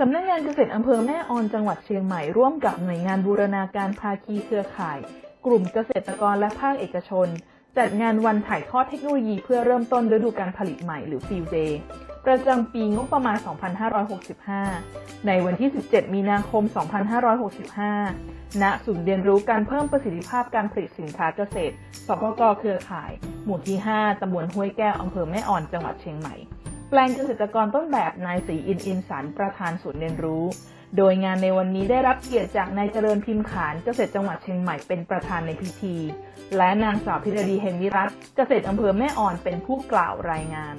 สำนักงานเกษตรอำเภอแม่ออนจังหวัดเชียงใหม่ร่วมกับหน่วยงานบูรณาการภาคีเครือข่าย กลุ่มเกษตรกรและภาคเอกชน จัดงานวันถ่ายทอดเทคโนโลยีเพื่อเริ่มต้นฤดูการผลิตใหม่หรือ Field Day ประจำปีงบประมาณ 2565 ในวันที่ 17 มีนาคม 2565 ณ ศูนย์เรียนรู้การเพิ่มประสิทธิภาพการผลิตสินค้าเกษตรสปกเครือข่าย หมู่ที่ 5 ตำบลห้วยแก้ว อำเภอแม่อ่อน จังหวัดเชียงใหม่ แปลงเกษตรกรต้นแบบนายศรีอินอินสันประธานศูนย์เรียนรู้ โดยงานในวันนี้ได้รับเกียรติจากนายเจริญพิมพ์ขานเกษตรจังหวัดเชียงใหม่เป็นประธานในพิธี และนางสาวพิรดีเฮนวิรัตเกษตรอำเภอแม่อ่อนเป็นผู้กล่าวรายงาน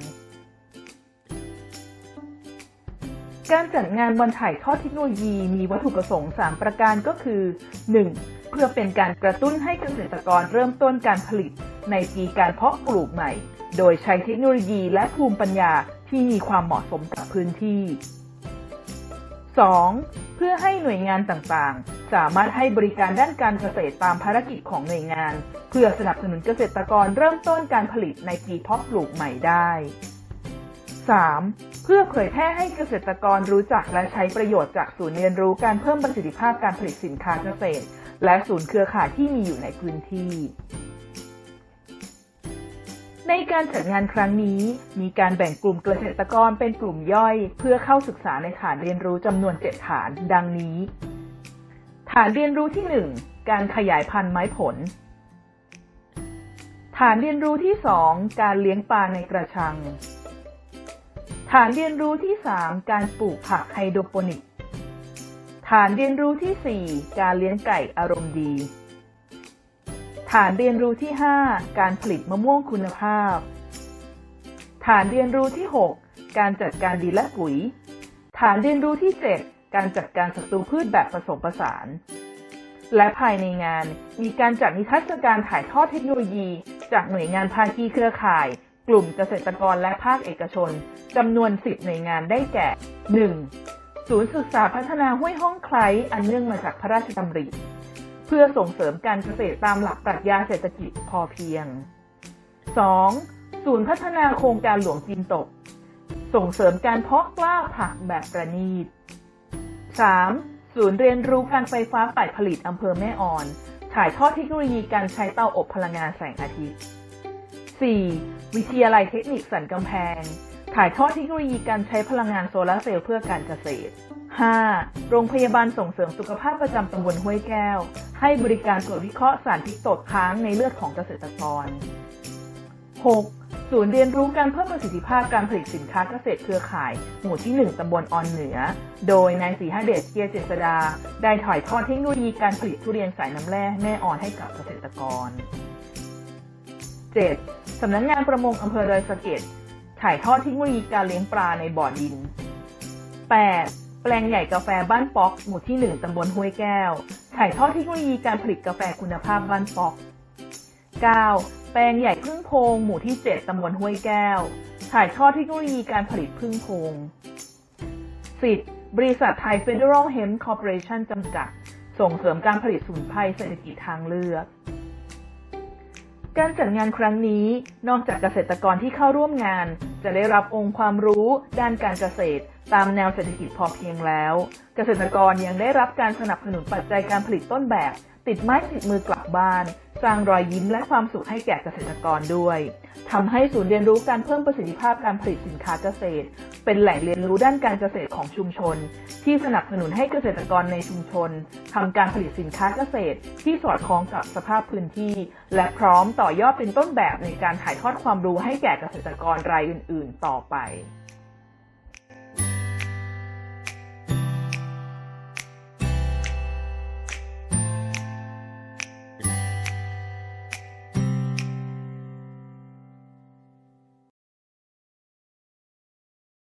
การจัดงานวันถ่ายทอดเทคโนโลยีมีวัตถุประสงค์ 3 ประการก็คือ 1. เพื่อเป็นการกระตุ้นให้เกษตรกรเริ่มต้นการผลิต ในปีการเพาะปลูกใหม่ โดยใช้เทคโนโลยีและภูมิปัญญา ที่มีความเหมาะสมกับพื้นที่ 2. เพื่อให้หน่วยงานต่างๆ สามารถให้บริการด้านการเกษตรตามภารกิจของหน่วยงาน เพื่อสนับสนุนเกษตรกรเริ่มต้นการผลิตในปีเพาะปลูกใหม่ได้ 3. เพื่อเผยแพร่ให้เกษตรกรรู้จักและใช้ประโยชน์จากศูนย์เรียนรู้การเพิ่มประสิทธิภาพการผลิตสินค้าเกษตร และศูนย์เครือข่ายที่มีอยู่ในพื้นที่ ในการจัดงานครั้งนี้ มีการแบ่งกลุ่มเกษตรกรเป็นกลุ่มย่อย เพื่อเข้าศึกษาในฐานเรียนรู้จำนวน7ฐาน ดังนี้ ฐานเรียนรู้ที่1การขยายพันธุ์ไม้ผล ฐานเรียนรู้ที่2การเลี้ยงปลาในกระชัง ฐานเรียนรู้ที่3การปลูกผักไฮโดรโปนิก ฐานเรียนรู้ที่4การเลี้ยงไก่อารมณ์ดี ฐานเรียนรู้ที่ 5 การผลิตมะม่วงคุณภาพ ฐานเรียนรู้ที่ 6 การจัดการดินและปุ๋ย ฐานเรียนรู้ที่ 7 การจัดการศัตรูพืชแบบผสมผสาน และภายในงานมีการจัดนิทรรศการถ่ายทอดเทคโนโลยี จากหน่วยงานภาคีเครือข่าย กลุ่มเกษตรกรและภาคเอกชนจำนวน 10 หน่วยงานได้แก่ 1. ศูนย์ศึกษาพัฒนาห้วยห้องไคล้อันเนื่องมาจากพระราชดำริ เพื่อส่งเสริมการเกษตรตามหลักปรัชญาเศรษฐกิจพอเพียง 2. ศูนย์พัฒนาโครงการหลวงจินตก ส่งเสริมการเพาะกล้าผักแบบประณีต 3. ศูนย์เรียนรู้การไฟฟ้าฝ่ายผลิตอำเภอแม่อ่อน ถ่ายทอดเทคโนโลยีการใช้เตาอบพลังงานแสงอาทิตย์ 4. วิทยาลัยเทคนิคสันกำแพง ถ่ายทอดเทคโนโลยีการใช้พลังงานโซลาร์เซลล์เพื่อการเกษตร 5. โรงพยาบาลส่งเสริมสุขภาพประจำตำบลห้วยแก้ว ให้บริการตรวจวิเคราะห์สารพิษตกค้างในเลือดของเกษตรกร 6. ศูนย์เรียนรู้การเพิ่มประสิทธิภาพการผลิตสินค้าเกษตรเครือข่าย หมู่ที่ 1ตำบลออนเหนือ โดยนายศรีหเดชเกียรติเจษดา ได้ถ่ายทอดเทคโนโลยีการผลิตทุเรียนสายน้ำแร่แม่อ่อนให้กับเกษตรกร 7. สำนักงงานประมงอำเภอดอยสะเก็ดถ่ายทอดเทคโนโลยีการเลี้ยงปลาในบ่อดิน 8. แปลงใหญ่กาแฟบ้านป๊อก หมู่ที่ 1 ตำบลห้วยแก้ว ถ่ายทอดเทคโนโลยีการผลิตกาแฟคุณภาพบ้านป๊อก 9. แปลงใหญ่พึ่งโพง หมู่ที่ 7 ตำบลห้วยแก้ว ถ่ายทอดเทคโนโลยีการผลิตพึ่งโพง 10. บริษัทไทย Federal Hemp Corporation จำกัด ส่งเสริมการผลิตสมุนไพรเศรษฐกิจทางเลือก การจัดงานครั้งนี้ นอกจากเกษตรกรที่เข้าร่วมงาน จะได้รับองค์ความรู้ด้านการเกษตร ตามแนวเศรษฐกิจพอเพียงแล้ว เกษตรกรยังได้รับการสนับสนุนปัจจัยการผลิตต้นแบบ ติดไม้ติดมือกลับบ้าน สร้างรอยยิ้มและความสุขให้แก่เกษตรกรด้วยทำให้ศูนย์เรียนรู้การเพิ่มประสิทธิภาพการผลิตสินค้าเกษตร เป็นแหล่งเรียนรู้ด้านการเกษตรของชุมชน ที่สนับสนุนให้เกษตรกรในชุมชนทำการผลิตสินค้าเกษตร ที่สอดคล้องกับสภาพพื้นที่ และพร้อมต่อยอดเป็นต้นแบบในการถ่ายทอดความรู้ให้แก่เกษตรกรรายอื่น ๆ ต่อไป